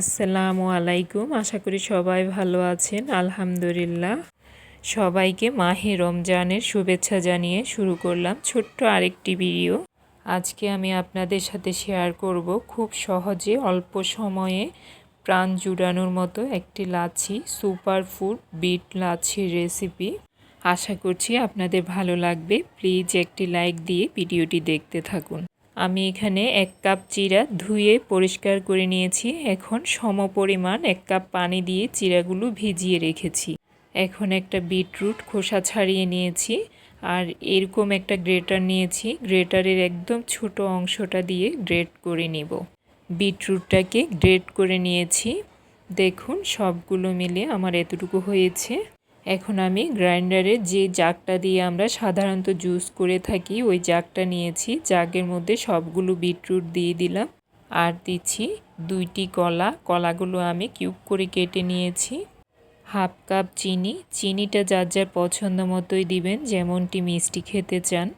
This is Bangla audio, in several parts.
আসসালামু আলাইকুম। আশা করি সবাই ভালো আছেন। আলহামদুলিল্লাহ। সবাইকে মাহে রমজানের শুভেচ্ছা জানিয়ে শুরু করলাম ছোট্ট আরেকটি ভিডিও। আজকে আমি আপনাদের সাথে শেয়ার করব খুব সহজে অল্প সময়ে প্রাণ জুড়ানোর মতো একটি লাচ্ছি সুপার ফুড বিট লাচ্ছির রেসিপি। আশা করছি আপনাদের ভালো লাগবে। প্লিজ একটি লাইক দিয়ে ভিডিওটি দেখতে থাকুন। আমি এখানে এক কাপ চিরা ধুয়ে পরিষ্কার করে নিয়েছি। এখন সম পরিমাণ এক কাপ পানি দিয়ে চিরাগুলো ভিজিয়ে রেখেছি। এখন একটা বিটরুট খোসা ছাড়িয়ে নিয়েছি আর এরকম একটা গ্রেটার নিয়েছি। গ্রেটারের একদম ছোট অংশটা দিয়ে গ্রেট করে নেব। বিটরুটটাকে গ্রেট করে নিয়েছি। দেখুন সবগুলো মিলে আমার এতটুকু হয়েছে। এখন আমি গ্রাইন্ডারে যে জাগটা দিয়ে আমরা সাধারণত জুস করে থাকি, ওই জাগটা নিয়েছি। জাগের মধ্যে সবগুলো বিটরুট দিয়ে দিলাম। আর দিচ্ছি দুইটি কলা। কলাগুলো আমি কিউব করে কেটে নিয়েছি। হাফ কাপ চিনি। চিনিটা যার যার পছন্দ মতোই দিবেন, যেমনটি মিষ্টি খেতে চান।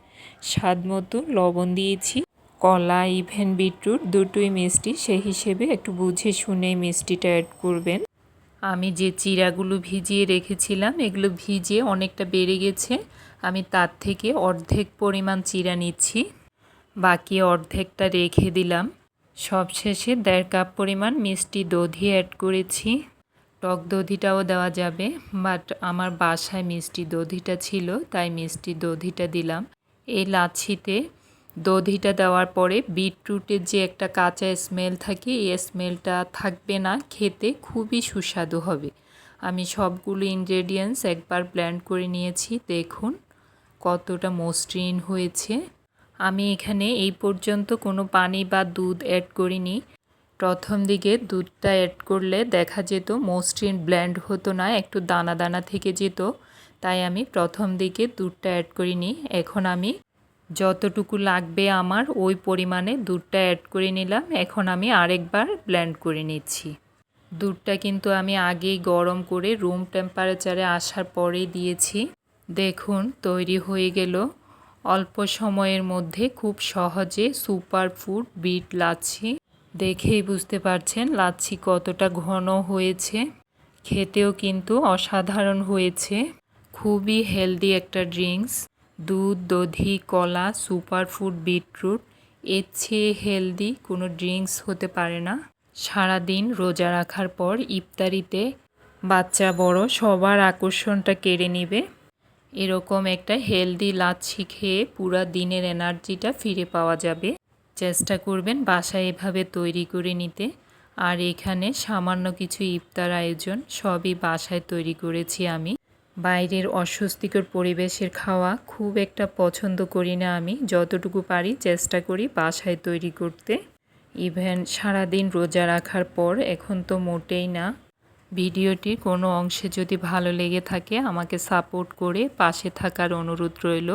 স্বাদ মতো লবণ দিয়েছি। কলা, ইভেন বিটরুট, দুটোই মিষ্টি। সেই হিসেবে একটু বুঝে শুনে মিষ্টিটা অ্যাড করবেন। আমি যে চিরাগুলো ভিজিয়ে রেখেছিলাম, এগুলো ভিজিয়ে অনেকটা বেড়ে গেছে। আমি তার থেকে অর্ধেক পরিমাণ চিরা নিচ্ছি। বাকি অর্ধেকটা রেখে দিলাম। সবশেষে দেড় কাপ পরিমাণ মিষ্টি দধি অ্যাড করেছি। টক দধিটাও দেওয়া যাবে বাট আমার বাসায় মিষ্টি দধিটা ছিল, তাই মিষ্টি দধিটা দিলাম। এই লাচ্ছিতে দধিটা দেওয়ার পরে বিটরুটের যে একটা কাঁচা স্মেল থাকে, এই স্মেলটা থাকবে না, খেতে খুবই সুস্বাদু হবে। আমি সবগুলো ইনগ্রেডিয়েন্টস একবার ব্ল্যান্ড করে নিয়েছি, দেখুন কতটা মসৃণ হয়েছে। আমি এখানে এই পর্যন্ত কোনো পানি বা দুধ অ্যাড করিনি। প্রথম দিকে দুধটা অ্যাড করলে দেখা যেত মসৃণ ব্ল্যান্ড হতো না, একটু দানা দানা থেকে যেত, তাই আমি প্রথম দিকে দুধটা অ্যাড করিনি। এখন আমি যতটুকু লাগবে আমার, ওই পরিমাণে দুধটা অ্যাড করে নিলাম। এখন আমি আরেকবার ব্ল্যান্ড করে নিচ্ছি। দুধটা কিন্তু আমি আগেই গরম করে রুম টেম্পারেচারে আসার পরেই দিয়েছি। দেখুন, তৈরি হয়ে গেল। অল্প সময়ের মধ্যে খুব সহজে সুপার ফুড বিট লাচ্ছি। দেখেই বুঝতে পারছেন লাচ্ছি কতটা ঘন হয়েছে। খেতেও কিন্তু অসাধারণ হয়েছে। খুবই হেলদি একটা ড্রিঙ্কস দুধ, দধি, কলা সুপার ফুড বিটরুট, এর চেয়ে হেলদি কোনো ড্রিঙ্কস হতে পারে না। সারাদিন রোজা রাখার পর ইফতারিতে বাচ্চা বড় সবার আকর্ষণটা কেড়ে নেবে। এরকম একটা হেলদি লাচ্ছি খেয়ে পুরা দিনের এনার্জিটা ফিরে পাওয়া যাবে। চেষ্টা করবেন বাসায় এভাবে তৈরি করে নিতে। আর এখানে সামান্য কিছু ইফতার আয়োজন সবই বাসায় তৈরি করেছি আমি। বাইরের অস্বস্তিকর পরিবেশের খাওয়া খুব একটা পছন্দ করি না আমি। যতটুকু পারি চেষ্টা করি বাসায় তৈরি করতে। ইভেন সারাদিন রোজা রাখার পর এখন তো মোটেই না। ভিডিওটির কোনো অংশে যদি ভালো লেগে থাকে আমাকে সাপোর্ট করে পাশে থাকার অনুরোধ রইল।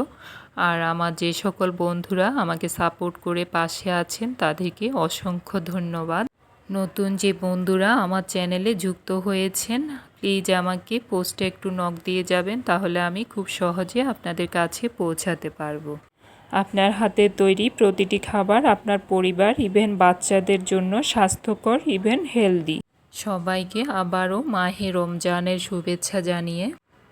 আর আমার যে সকল বন্ধুরা আমাকে সাপোর্ট করে পাশে আছেন তাদেরকে অসংখ্য ধন্যবাদ। নতুন যে বন্ধুরা আমার চ্যানেলে যুক্ত হয়েছেন প্লিজ আমাকে পোস্টে একটু নক দিয়ে যাবেন, তাহলে আমি খুব সহজে আপনাদের কাছে পৌঁছাতে পারব। আপনার হাতে তৈরি প্রতিটি খাবার আপনার পরিবার ইভেন বাচ্চাদের জন্য স্বাস্থ্যকর ইভেন হেলদি সবাইকে আবারও মাহে রমজানের শুভেচ্ছা জানিয়ে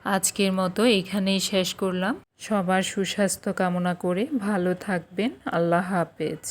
আজকের মতো এখানেই শেষ করলাম। সবার সুস্বাস্থ্য কামনা করে ভালো থাকবেন। আল্লাহ হাফেজ।